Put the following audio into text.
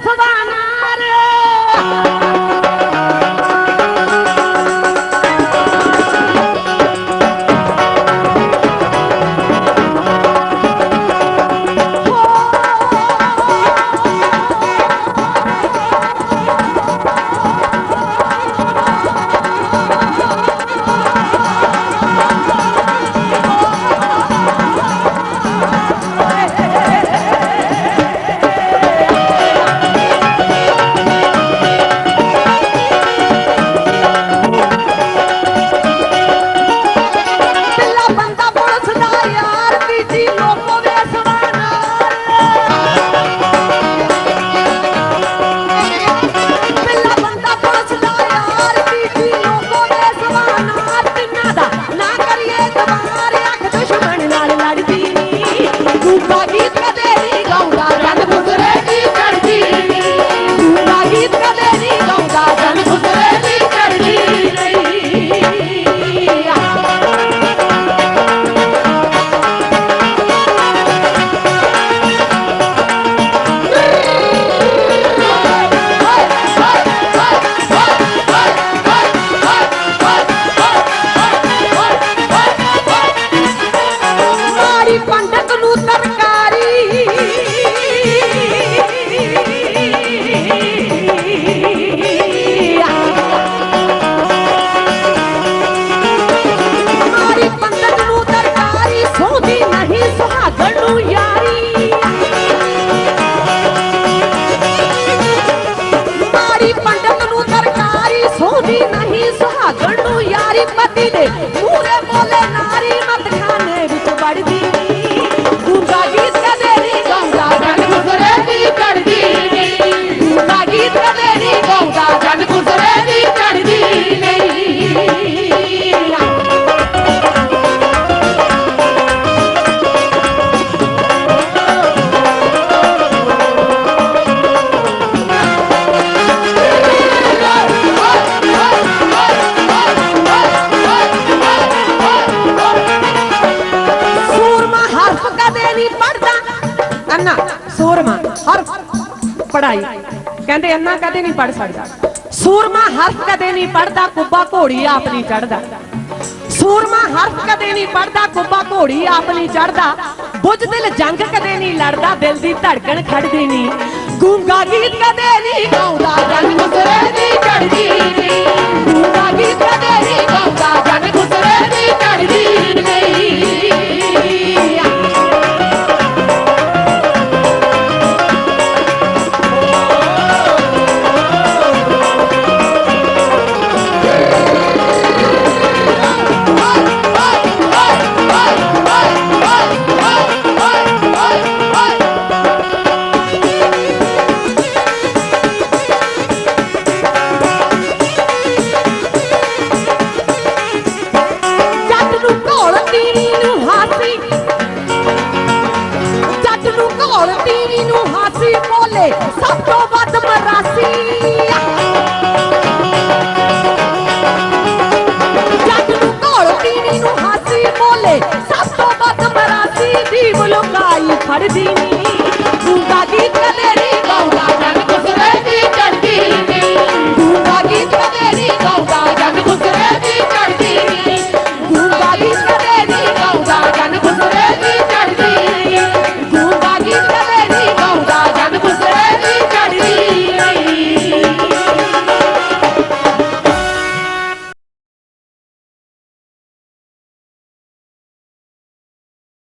出发。Babi ಕಟ್ಟಿದೆ ਕਦੇ ਪੜਦਾ ਅੰਨਾ, ਸੂਰਮਾ ਹਰਫ ਪੜਾਈ ਕਹਿੰਦੇ ਅੰਨਾ ਕਦੇ ਨਹੀਂ ਪੜ ਸਕਦਾ। ਸੂਰਮਾ ਹਰਫ ਕਦੇ ਨਹੀਂ ਪੜਦਾ ਕੁੱਬਾ ਘੋੜੀ ਆਪ ਨਹੀਂ ਚੜਦਾ ਸੂਰਮਾ ਹਰਫ ਕਦੇ ਨਹੀਂ ਪੜਦਾ ਕੁੱਬਾ ਘੋੜੀ ਆਪ ਨਹੀਂ ਚੜਦਾ ਬੁੱਝ ਦਿਲ ਜੰਗ ਕਦੇ ਨਹੀਂ ਲੜਦਾ, ਦਿਲ ਦੀ ਧੜਕਣ ਖੜਦੀ ਨਹੀਂ। ਗੂੰਗਾ ਗੀਤ ਕਦੇ ਨਹੀਂ ਗਾਉਂਦਾ ਜਨ ਗੁਜ਼ਰੇ ਘੋਲ ਨੂੰ ਹਾਸੀ। ਜੱਟ ਨੂੰ ਘੋਲ, ਤੀਰੀ ਨੂੰ ਹਾਸੀ ਬੋਲੇ, ਸਭ ਤੋਂ ਵੱਧ ਮਰਾਸੀ। ਜੱਟ ਨੂੰ ਘੋਲ ਤੀਵੀ ਨੂੰ ਹਾਸੀ ਬੋਲੇ, ਸਭ ਤੋਂ ਵੱਧ ਮਰਾਸੀ। ਦੀ ਬੁਲਕਾਈ ਫੜਦੀ ਨੀ।